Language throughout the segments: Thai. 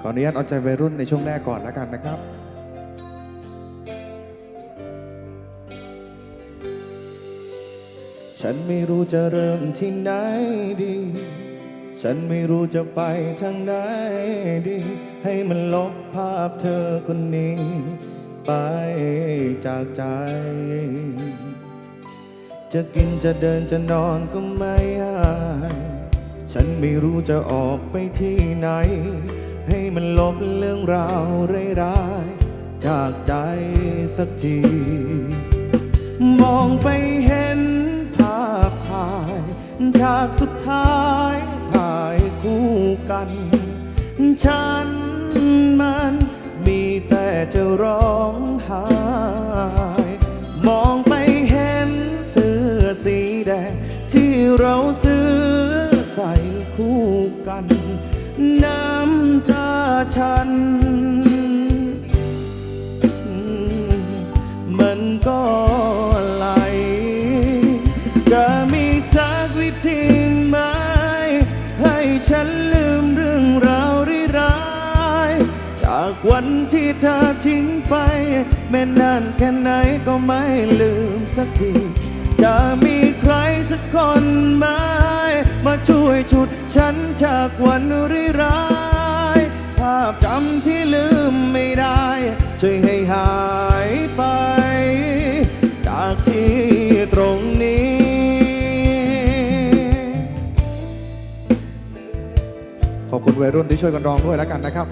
ขออนุญาตเอาใจวัยรุ่นในช่วงแรกก่อนแล้วกันนะครับฉันไม่รู้จะเริ่มที่ไหนดี ฉันไม่รู้จะไปทางไหนดี ให้มันลบภาพเธอคนนี้ ไปจากใจ จะกินจะเดินจะนอนก็ไม่หาย ฉันไม่รู้จะออกไปที่ไหน มันลบเรื่องราวร้ายๆจากใจสักที มองไปเห็นภาพถ่ายฉากสุดท้ายถ่ายคู่กัน ฉันมันมีแต่จะร้องไห้มองไปเห็นเสื้อสีแดงที่เราซื้อใส่คู่ ฉัน มันก็ไหล จะมีสักวิธีไหม ให้ฉันลืมเรื่องราวร้ายจากวันที่เธอทิ้งไป แม้นานแค่ไหนก็ไม่ลืมสักทีจะมีใครสักคนไหมมาช่วยฉุดฉันจากวันร้ายาพจำที่ลืมไม่ได้ ช่วยให้หายไป จากที่ตรงนี้ ขอบคุณวัยรุ่นที่ช่วยกันร้องด้วยแล้วกันนะครับ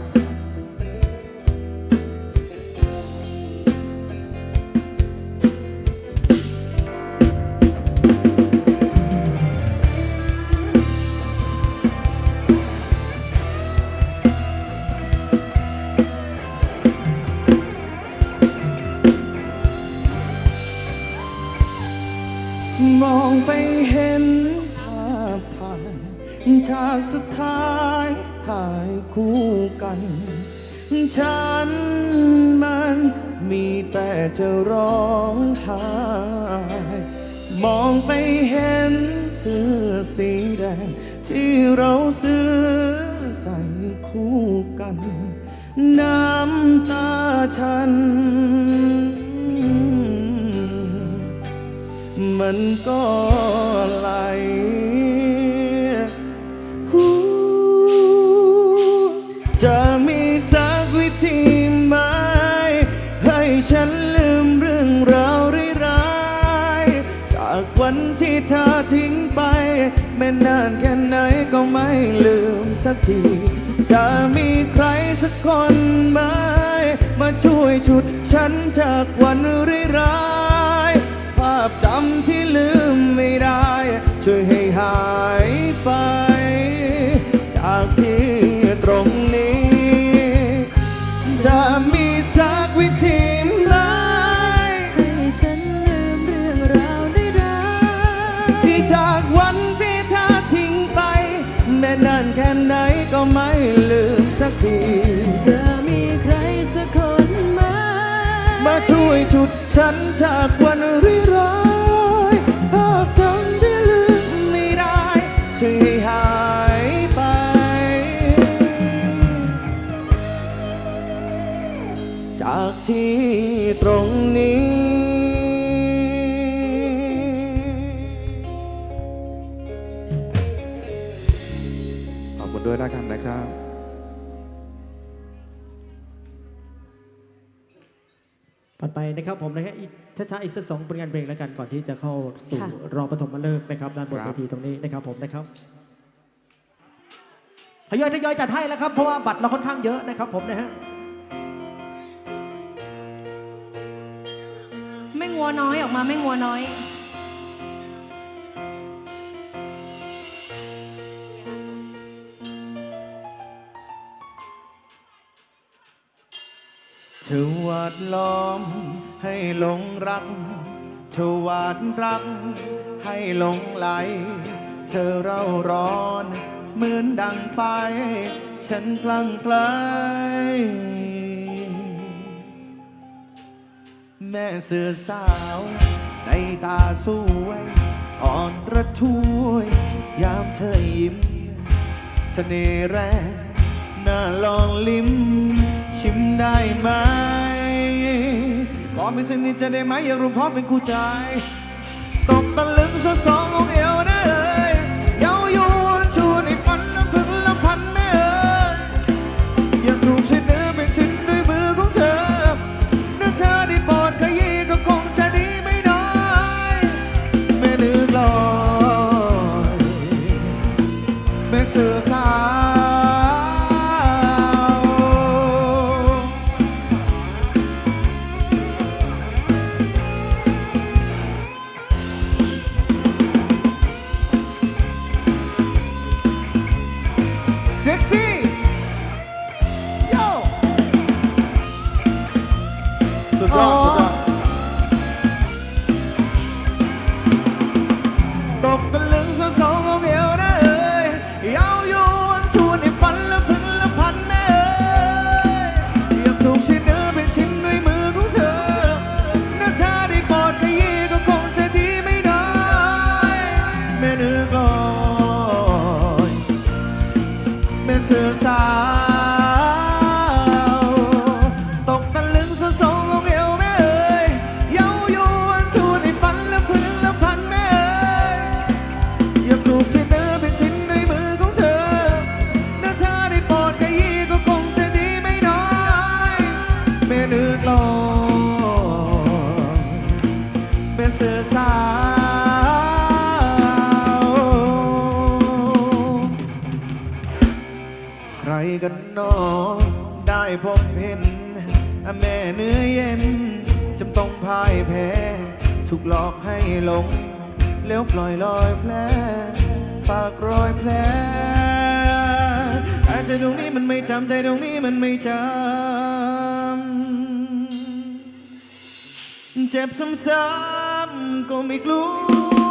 ฉันมันมีแต่จะร้องไห้มองไปเห็นเสื้อสีแดง ที่เราซื้อใส่คู่กัน น้ำตาฉัน มันก็ไหล แม้นานแค่ไหนก็ไม่ลืมสักที จะมีใครสักคนไหมมาช่วยชุดฉันจากวันร้ายภาพจำที่ลืมไม่ได้ ช่วยให้หาย วยฉุดฉันจากวันร้ายภาพจำที่ลืมไม่ได้ช่วยให้หายไป จากที่ตรงนี้ขอบคุณด้วยแล้วกันนะครับ นไปนะครับผมนะฮะอีกช้าๆอีกสักสองผลงานเพลงแล้วกันก่อนที่จะเข้าสู่รอบปฐมฤกษ์นะครับด้านบนครัเวบทีตรงนี้นะครับผมนะครับทยอยทยอยจัดให้แล้วครับเพราะว่าบัตรเราค่อนข้างเยอะนะครับผมนะฮะ ไม่งัวน้อยออกมาไม่งัวน้อย เธอวาดล้อมให้หลงรัก เธอวาดรัก ให้หลงไหล เธอเร่าร้อนเหมือนดังไฟ ฉันคลั่งไคล้แม่เสือสาว ในตาสวย อ่อนระทวยยามเธอยิ้มเสน่ห์แรงน่าลองลิ้ม ชิมได้ไหมขอมีสิ่งที่จะได้ไหมอยากรู้พราะเป็นคู่ใจ ตกตะลึงสดสององเอวนะเอ้ย สุดยอ นอได้พบเห็น แม่เนื้อเย็นจำต้องพ่ายแพ้ ถูกหลอกให้หลง แล้วปล่อยลอยแผลฝากรอยแผลแต่ใจตรงนี้มันไม่จำใจตรงนี้มันไม่จำ เจ็บซ้ำๆก็ไม่กลัว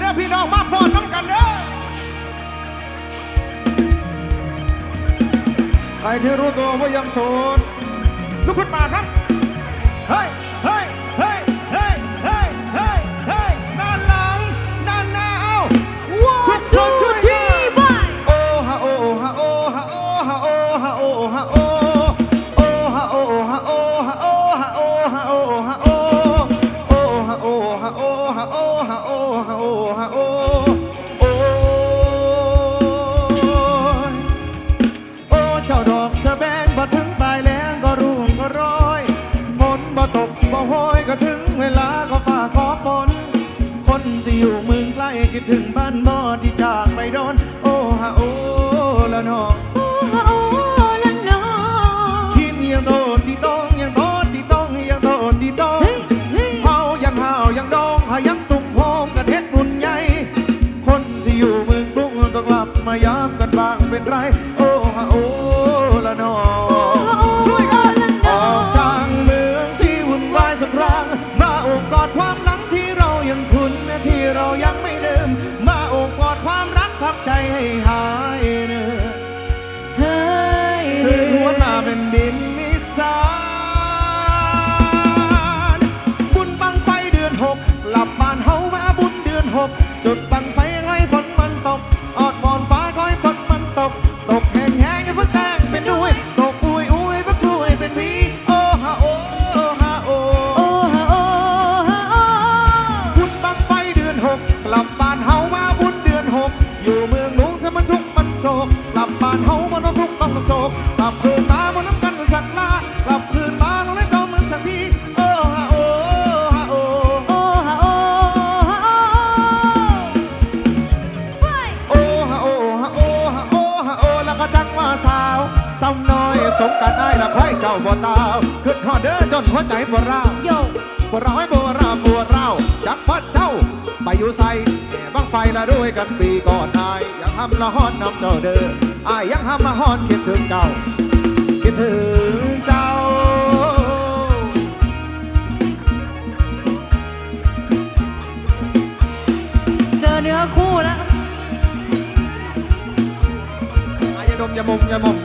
เด้อพี่น้องมาฟอนน้ำกันเด้อใครที่รู้ตัวว่ายังโสดลุกขึ้นมาครับ เฮ้ยเฮ้ยเฮ้ย โอ้ฮะโอ้ฮะโอ้โอ้โอ้ยโอ้เจ้าดอกสะแบงบ่ถึงปลายแล้งก็ร่วงก็ร้อย ฝนบ่ตกบ่โหยก็ถึงเวลาก็ฝ่าขอฝน คนที่อยู่เมืองใกล้คิดถึงบ้านบ่ที่จากไปโดน โศกกลับบ้านเฮามันต้องทุกข์ต้องโศกกลับคืนมาบนน้ำกันสักลากลับคืนมาลงเล่นดอมมันสักทีโอ้ฮะโอ้ฮะโอ้โอ้ฮะโอ้ฮะโอ้เฮ้ยโอ้ฮะโอ้ฮะโอ้ฮะโอ้ฮะโอ้แล้วก็จังว่าสาวสาวน้อยสมกันได้ละใครเจ้าบ่ตาวขึ้นฮอดเด้อจนหัวใจบ่ร้าวโยปวดร้อยปวดราวปวดร้าวจักพัดเจ้าไป อยู่ใส่แห่บังไฟละด้วยกันปีก่อนอายยังทำละฮอนนำเจ้าเด้ออายยังทำมาฮอนคิดถึงเจ้า คิดถึงเจ้าเจอเนื้อคู่แล้วอายอย่าดมอย่ามุมอย่ามุม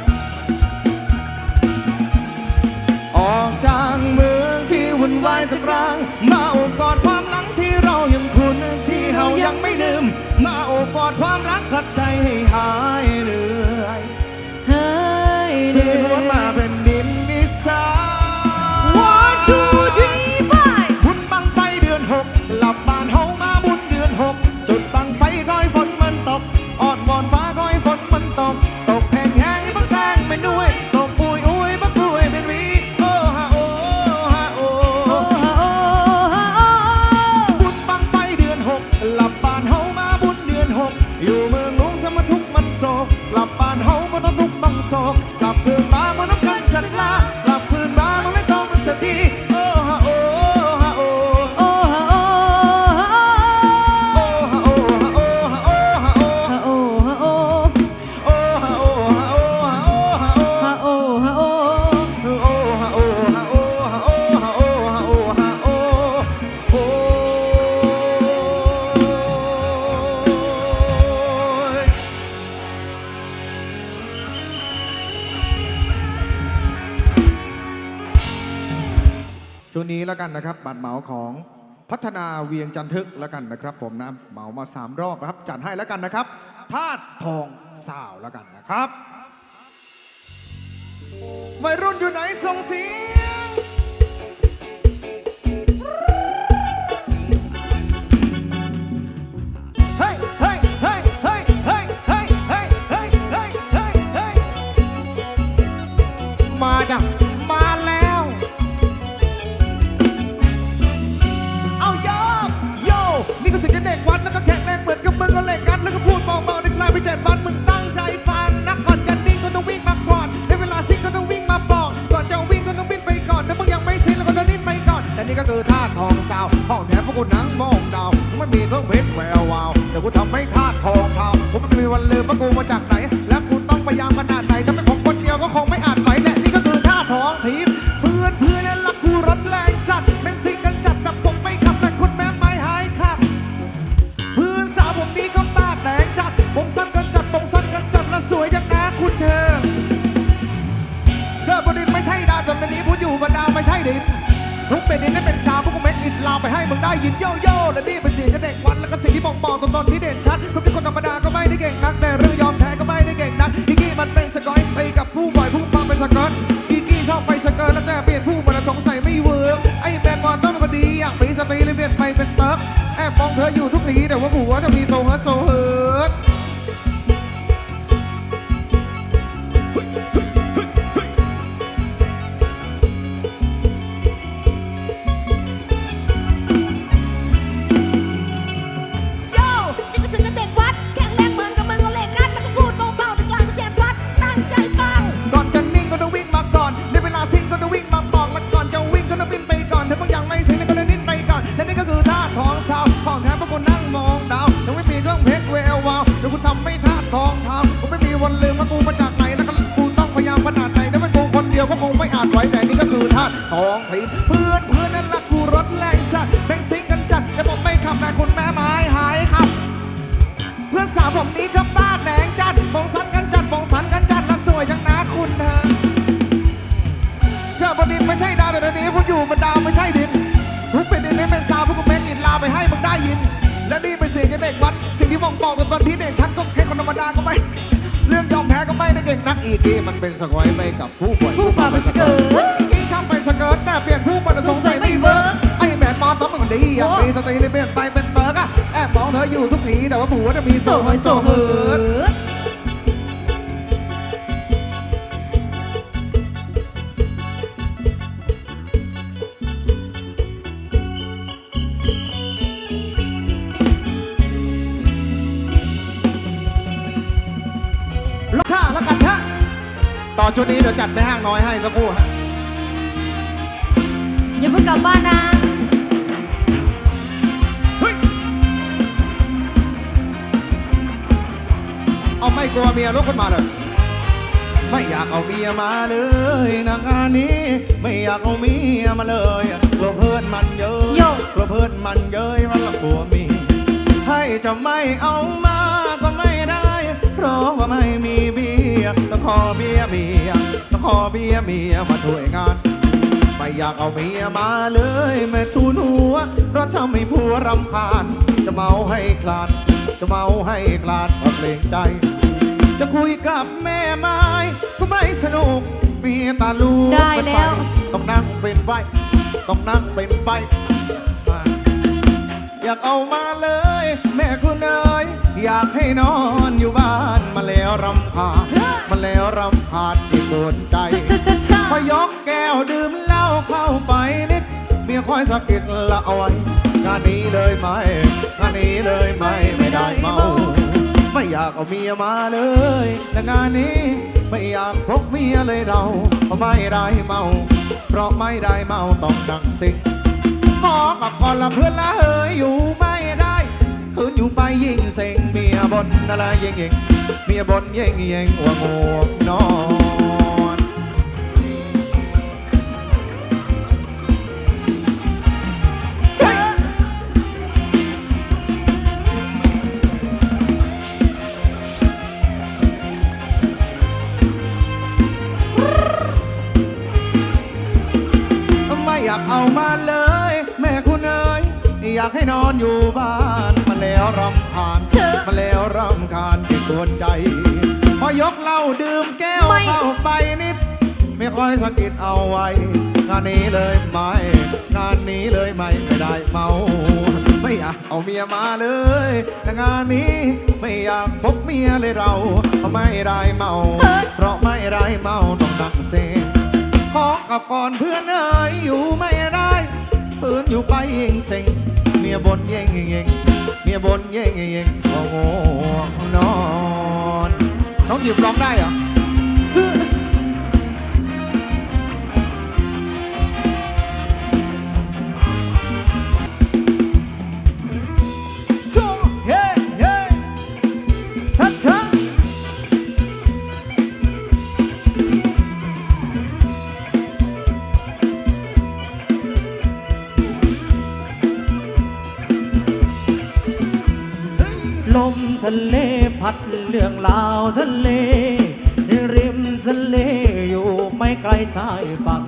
ออกจากเมืองที่วุ่นวายสักครั้งมาโอบกอดความหลังที่เรายังคุ้นที่เรายังไม่ลืม มาโอบกอดความรักผลักใจให้หายเหนื่อยหายเหเดินื่นวนอมายเป็นดินนิสา วนี้แล้วกันนะครับบัตรเหมาของพัฒนาเวียงจันทึกแล้วกันนะครับ ผมนะเหมามาสามรอบนะครับ จัดให้แล้วกันนะครับธาตุทองสาวแล้วกันนะครับวัยรุ่นอยู่ไหนส่งเสียง กันจัดและสวยย่างนาคุณเธอ เธอบดินไม่ใช่ดาวจนวันนี้พูดอยู่บนดาวไม่ใช่ดินทุกเป็นดินได้เป็นสาวพวกเม็ดอิดลาวไปให้มึงได้ยินโยโย่และนี่เป็นเสียงจะเด็กวันแล้วก็สิ่งที่บอกบอกตอนที่เด่นชัดก็คือคนธรรมดาก็ไม่ได้เก่งนักแต่เรื่องยอมแพ้ก็ไม่ได้เก่งนักอีกี้มันเป็นสกอยไปกับผู้บ่อยผู้พาไปสกอตอีกี้ชอบไปสเกิร์ตแล้วแต่เปลี่ยนผู้มาสงสัยไม่เวิร์กไอ้แบนบอลต้องพอดีอยากปีสตรีเลยเปลี่ยนไปเป็นเติร์กแอบมองเธออยู่ทุกทีแต่ว่าผัวจะมีโซเฮิร์ตโซเฮิร์ต และนี่เป็นเสียงจากเด็กวัด สิ่งที่มองบอกตอนที่เด่นชัดก็แค่คนธรรมดาก็ไม่ เรื่องยอมแพ้ก็ไม่ได้เก่งนักอีกทีมันเป็นสกอยไปกับผู้ป่วยผู้พาไปสเกิร์ตกีช่างไปสเกิร์ตแต่เปลี่ยนผู้ป่วยสงสัยไม่เวิร์กไอ้แมนมอนต้องเป็นคนดีอยากมีสติเลยเปลี่ยนไปเป็นเบิร์กอะแอบมองเธออยู่ทุกทีแต่ว่าผัวจะมีโซ่ไว้โซ่เฮิร์ต รสชาติแล้วกันฮะต่อชุดนี้เดี๋ยวจัดไปห้างน้อยให้สักครู่ฮะอย่าเพิ่งกลับบ้านนะเฮ้ยเอาไม่กลัวเมียลุกขึ้นมาเลยไม่อยากเอาเมียมาเลยนะงานนี้ ไม่อยากเอาเมียมาเลยกลัวเพื่อนมันเยอะโย่กลัวเพื่อนมันเยอะมันละกลัวเมียให้จะไม่เอามาก็ไม่ได้ เพราะว่าไม่มีเบียร์ต้องขอเบียร์เมียต้องขอเบียร์เมียมาช่วยงาน ไม่อยากเอาเมียมาเลยแม่ทูนหัวเพราะทำให้ผัวรำคาญ จะเมาให้คลานจะเมาให้กลาดอดเพลงใจ จะคุยกับแม่ไม้ก็ไม่สนุกมีตาลูกได้เป็นแล้ไฟวต้องนั่งเป็นไฟต้องนั่งเป็นไฟมา อยากเอามาเลย แม่คุณเอ๋ยอยากให้นอนอยู่บ้านมาแล้วรำคาญมาแล้วรำคาญที่ปวดใจชะชะชะชะพอยกแก้วดื่มเหล้าเข้าไปนิดเมียคอยสะกิดละเอาไว้งานนี้เลยไหมงานนี้เลยไหมไม่ได้เมาไม่อยากเอาเมียมาเลยและงานนี้ไม่อยากพกเมียเลยเราเพราะไม่ได้เมา เพราะไม่ได้เมาต้องดังสิง ขอกับก่อนละเพื่อนละเฮยอยู่ไม่ได้คืนอยู่ไปยิ่งเซ็งเมียบนอะไรเย่งเย่งเมียบนเย่งเย่งว่างวงนอนไม่อยากเอามาเลยากให้นอนอยู่บ้านมาแล้วรำคาญเธอมาแล้วรำคาญที่กวนใจ พอยกเหล้าดื่มแก้วไม่เข้าไปนิด ไม่ค่อยสะกิดเอาไว้ งานนี้เลยไหมงานนี้เลยไหมไม่ได้เมา ไม่อยากเอาเมียมาเลยแต่งานนี้ไม่อยากพบเมียเลยเราเพราะไม่ได้เมา เพราะไม่ได้เมาต้องดังเซงขอกับก่อนเพื่อนเอ๋ยอยู่ไม่ได้ปืนอยู่ไปยิงเซ็ง เมียบนเย่งเย่งเย่งเมียบนเย่งเย่งเย่งโอ้โหนอน น้องหยิบร้องได้เหรอายฝั่ง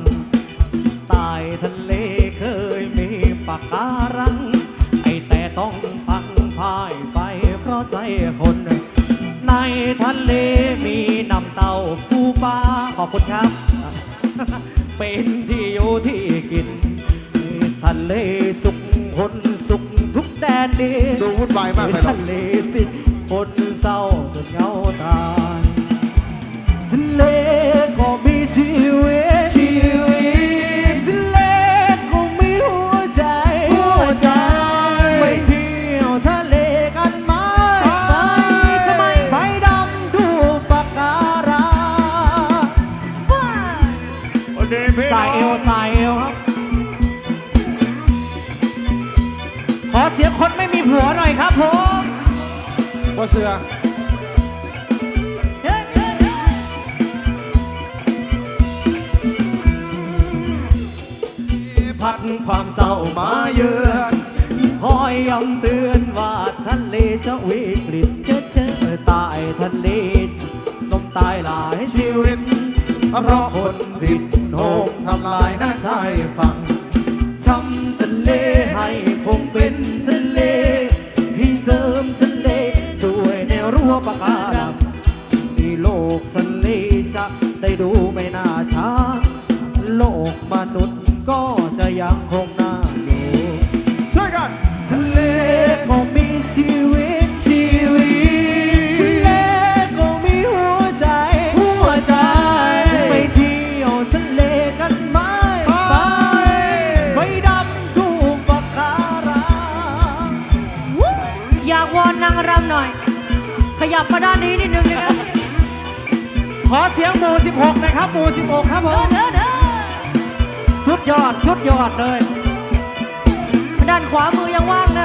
ใต้ทะเลเคยมีปากการัง ไอแต่ต้องพังพายไปเพราะใจคน ในทะเลมีน้ำเต้าปูปลาขอบคุณครับ เป็นที่อยู่ที่กิน ทะเลสุขคนสุขทุกแดนดินดูวุ่นวายมากเลยเนทะอะเลสิคนเศร้าจนเหงา ขอเสียงคนไม่มีผัวหน่อยครับผมว่าเสือพัดความเศร้ามาเยือนคอยย้ำเตือนว่าทะเลจะวิกฤตเจอเจอใตายทะเลลมตายหลายชีวิตเพราะคนผิดโหมทำลายหน้าชายฝั่ง ทำทะเลให้คงเป็นทะเล ให้เจิมทะเลด้วยแนวรั้วปะการังที่โลกทะเลจะได้ดูไม่น่าช้า โลกมนุษย์ก็จะยังคงน่า ยับมาด้านนี้นิดนึงนะคะขอเสียงหมู่16หนะครับหมู่16 ครับผมเด้อเด้อสุดยอด สุดยอดเลย ด้านขวามือยังว่างนะ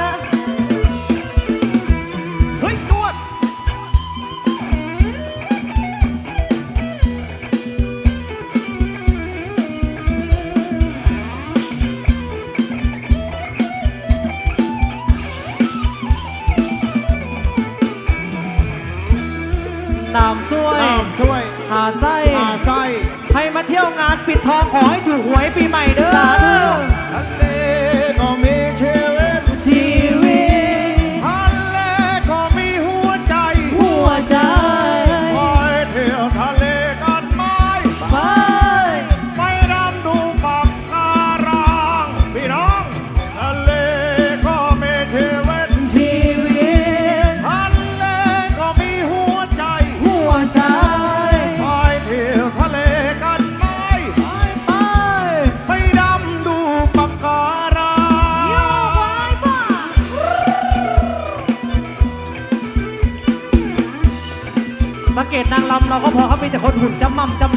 ปิดทองขอให้ถูกหวยปีใหม่เด้อ แต่คนหุ่นจำมั่มจำ